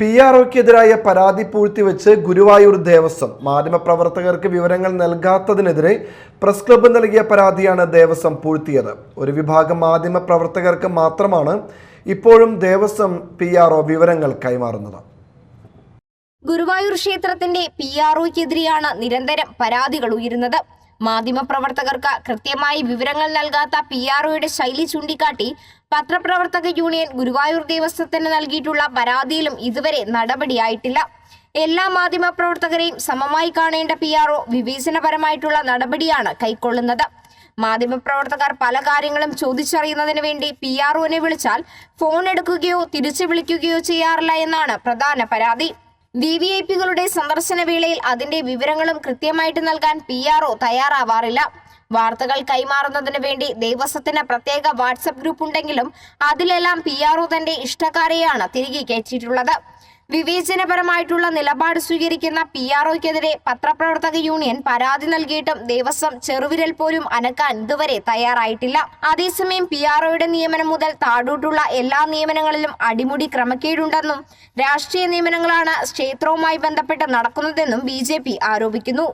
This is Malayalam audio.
പി ആർ ഒക്കെതിരായ പരാതി പൂഴ്ത്തിവെച്ച് ഗുരുവായൂർ ദേവസ്വം. മാധ്യമപ്രവർത്തകർക്ക് വിവരങ്ങൾ നൽകാത്തതിനെതിരെ പ്രസ് ക്ലബ്ബ് നൽകിയ പരാതിയാണ് ദേവസ്വം പൂഴ്ത്തിയത്. ഒരു വിഭാഗം മാധ്യമപ്രവർത്തകർക്ക് മാത്രമാണ് ഇപ്പോഴും ദേവസ്വം പി വിവരങ്ങൾ കൈമാറുന്നത്. ഗുരുവായൂർ ക്ഷേത്രത്തിന്റെ പി ആർ ഒക്കെതിരെയാണ് നിരന്തരം പരാതികൾ ഉയരുന്നത്. മാധ്യമപ്രവർത്തകർക്ക് കൃത്യമായി വിവരങ്ങൾ നൽകാത്ത പി ആർ ഒയുടെ ശൈലി ചൂണ്ടിക്കാട്ടി പത്രപ്രവർത്തക യൂണിയൻ ഗുരുവായൂർ ദേവസ്വത്തിന് നൽകിയിട്ടുള്ള പരാതിയിലും ഇതുവരെ നടപടിയായിട്ടില്ല. എല്ലാ മാധ്യമപ്രവർത്തകരെയും സമമായി കാണേണ്ട പി ആർ ഒ വിവേചനപരമായിട്ടുള്ള നടപടിയാണ് കൈക്കൊള്ളുന്നത്. മാധ്യമപ്രവർത്തകർ പല കാര്യങ്ങളും ചോദിച്ചറിയുന്നതിന് വേണ്ടി പി ആർ ഒനെ വിളിച്ചാൽ ഫോൺ എടുക്കുകയോ തിരിച്ചു വിളിക്കുകയോ ചെയ്യാറില്ല എന്നാണ് പ്രധാന പരാതി. വി വി ഐ പികളുടെ സന്ദർശന വേളയിൽ അതിന്റെ വിവരങ്ങളും കൃത്യമായിട്ട് നൽകാൻ പി ആർ ഒ തയ്യാറാവാറില്ല. വാർത്തകൾ കൈമാറുന്നതിന് വേണ്ടി ദേവസ്വത്തിന് പ്രത്യേക വാട്സപ്പ് ഗ്രൂപ്പ് ഉണ്ടെങ്കിലും അതിലെല്ലാം പി ആർ ഒ തന്റെ ഇഷ്ടക്കാരെയാണ് തിരികെ കയറ്റിയിട്ടുള്ളത്. വിവേചനപരമായിട്ടുള്ള നിലപാട് സ്വീകരിക്കുന്ന പി ആർ ഒക്കെതിരെ പത്രപ്രവർത്തക യൂണിയൻ പരാതി നൽകിയിട്ടും ദേവസ്വം ചെറുവിരൽ പോലും അനക്കാൻ ഇതുവരെ തയ്യാറായിട്ടില്ല. അതേസമയം പി ആർ ഒയുടെ നിയമനം മുതൽ താഴോട്ടുള്ള എല്ലാ നിയമനങ്ങളിലും അടിമുടി ക്രമക്കേടുണ്ടെന്നും രാഷ്ട്രീയ നിയമനങ്ങളാണ് ക്ഷേത്രവുമായി ബന്ധപ്പെട്ട് നടക്കുന്നതെന്നും ബി ആരോപിക്കുന്നു.